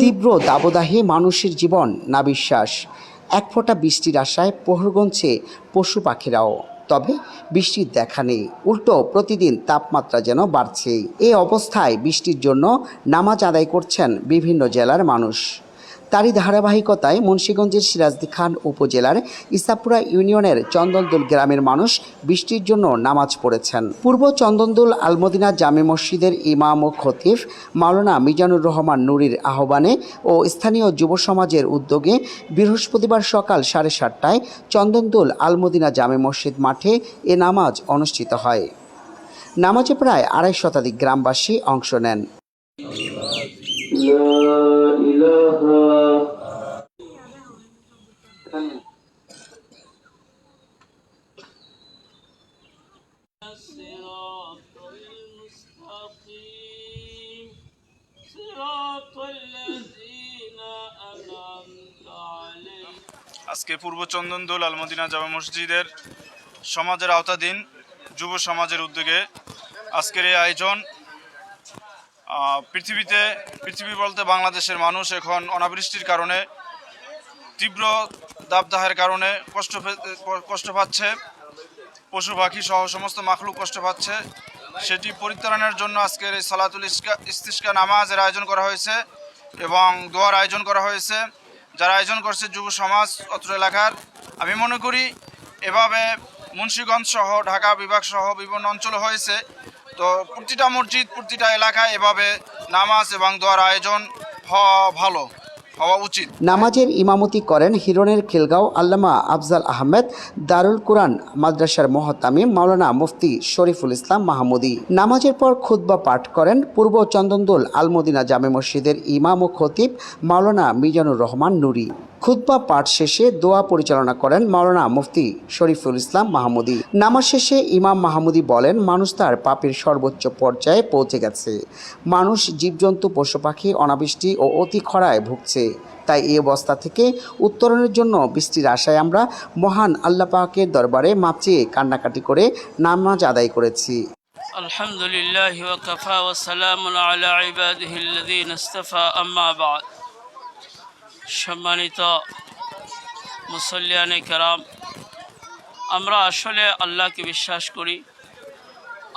তীব্র দাবদাহে মানুষের জীবন না বিশ্বাস এক ফোঁটা বৃষ্টির আশায় পোহরগঞ্জে পশু পাখিরাও। তবে বৃষ্টির দেখা নেই। উল্টো প্রতিদিন তাপমাত্রা যেন বাড়ছে। এই অবস্থায় বৃষ্টির জন্য নামাজ আদায় করছেন বিভিন্ন জেলার মানুষ। তারই ধারাবাহিকতায় মুন্সীগঞ্জের সিরাজদি খান উপজেলার ইসাপুরা ইউনিয়নের চন্দনদুল গ্রামের মানুষ বৃষ্টির জন্য নামাজ পড়েছেন। পূর্ব চন্দনদুল আলমদিনা জামে মসজিদের ইমাম ও খতিফ মাওলানা মিজানুর রহমান নুরির আহ্বানে ও স্থানীয় যুব সমাজের উদ্যোগে বৃহস্পতিবার সকাল সাড়ে সাতটায় চন্দনদুল আলমদিনা জামে মসজিদ মাঠে এ নামাজ অনুষ্ঠিত হয়। নামাজে প্রায় আড়াই শতাধিক গ্রামবাসী অংশ নেন। إله الصراط المستقيم صراط الذين أنعمت عليهم আজকে পূর্ব চন্দনদোল আলমদিনা জামা মসজিদের সমাজের আওতাধীন যুব সমাজের উদ্যোগে আজকের এই আয়োজন আহ, পৃথিবীতে, পৃথিবী বলতে বাংলাদেশের মানুষ এখন অনাবৃষ্টির কারণে, তীব্র দাবদাহের কারণে কষ্ট কষ্ট পাচ্ছে, পশু পাখি সহ সমস্ত মাখলুক কষ্ট পাচ্ছে। সেটি পরিত্রাণের জন্য আজকের এই সালাতুল ইস্তিস্কা নামাজের আয়োজন করা হয়েছে এবং দোয়ার আয়োজন করা হয়েছে। যারা আয়োজন করছে যুব সমাজ, অত্র এলাকার, আমি মনে করি এভাবে মুন্সীগঞ্জ সহ, ঢাকা বিভাগ সহ বিভিন্ন অঞ্চলে হয়েছে। তো প্রতিটা মসজিদ, প্রতিটা এলাকায় এভাবে নামাজ এবং দোয়ার আয়োজন হওয়া ভালো, হওয়া উচিত। নামাজের ইমামতি করেন হিরণের খিলগাঁও আল্লামা আফজাল আহমেদ, দারুল কুরআন মাদ্রাসার মহতামিম মাওলানা মুফতি শরীফুল ইসলাম মাহমুদি। নামাজের পর খুতবা পাঠ করেন পূর্ব চন্দনদুল আলমদিনা জামে মসজিদের ইমাম ও খতিব মাওলানা মিজানুর রহমান নুরি। খুদ্া পাঠ শেষে দোয়া পরিচালনা করেন মাওলানা মুফতি শরীফুল ইসলাম মাহমুদি। নামাজ শেষে ইমাম মাহমুদি বলেন, মানুষ তার পাপের সর্বোচ্চ পর্যায়ে পৌঁছে গেছে। মানুষ জীবজন্তু পশু পাখি অনাবৃষ্টি ও অতি খরায় ভুগছে। তাই এই অবস্থা থেকে উত্তরণের জন্য বৃষ্টির আশায় আমরা মহান আল্লাপাকের দরবারে দরবারে মাপচিয়ে কান্নাকাটি করে নামাজ আদায় করেছি। আলহামদুলিল্লাহ সম্মানিত মুসল্লিয়ানে কেরাম, আমরা আসলে আল্লাহকে বিশ্বাস করি।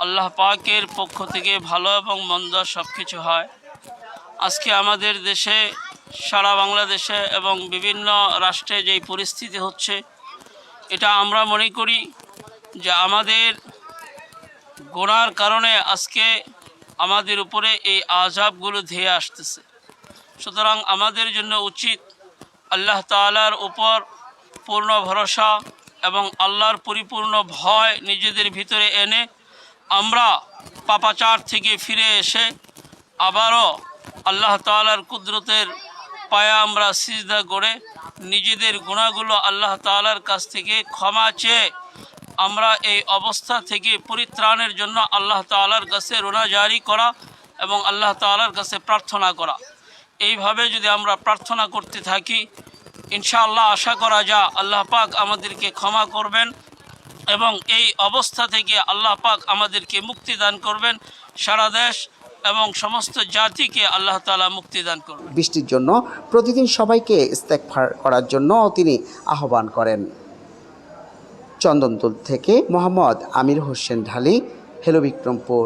আল্লাহ পাকের পক্ষ থেকে ভালো এবং মন্দ সব কিছু হয়। আজকে আমাদের দেশে, সারা বাংলাদেশে এবং বিভিন্ন রাষ্ট্রে যেই পরিস্থিতি হচ্ছে, এটা আমরা মনে করি যে আমাদের গোনার কারণে আজকে আমাদের উপরে এই আজাবগুলো ধেয়ে আসতেছে। সুতরাং আমাদের জন্য উচিত আল্লাহ তালার উপর পূর্ণ ভরসা এবং আল্লাহর পরিপূর্ণ ভয় নিজেদের ভিতরে এনে আমরা পাপাচার থেকে ফিরে এসে আবারও আল্লাহ তালার কুদরতের পায়া আমরা সিজদা করে নিজেদের গুণাগুলো আল্লাহ তালার কাছ থেকে ক্ষমা চেয়ে আমরা এই অবস্থা থেকে পরিত্রাণের জন্য আল্লাহ তালার কাছে রোনা জারি করা এবং আল্লাহ তালার কাছে প্রার্থনা করা। এইভাবে যদি আমরা প্রার্থনা করতে থাকি, ইনশাআল্লাহ আশা করা যা আল্লাহ পাক আমাদেরকে ক্ষমা করবেন এবং এই অবস্থা থেকে আল্লাহ পাক আমাদেরকে মুক্তি দান করবেন, সারা দেশ এবং সমস্ত জাতিকে আল্লাহ তালা মুক্তি দান করবেন। বৃষ্টির জন্য প্রতিদিন সবাইকে ইস্তেকফার করার জন্য তিনি আহ্বান করেন। চন্দনতুল থেকে মোহাম্মদ আমির হোসেন ঢালি হেলো বিক্রমপুর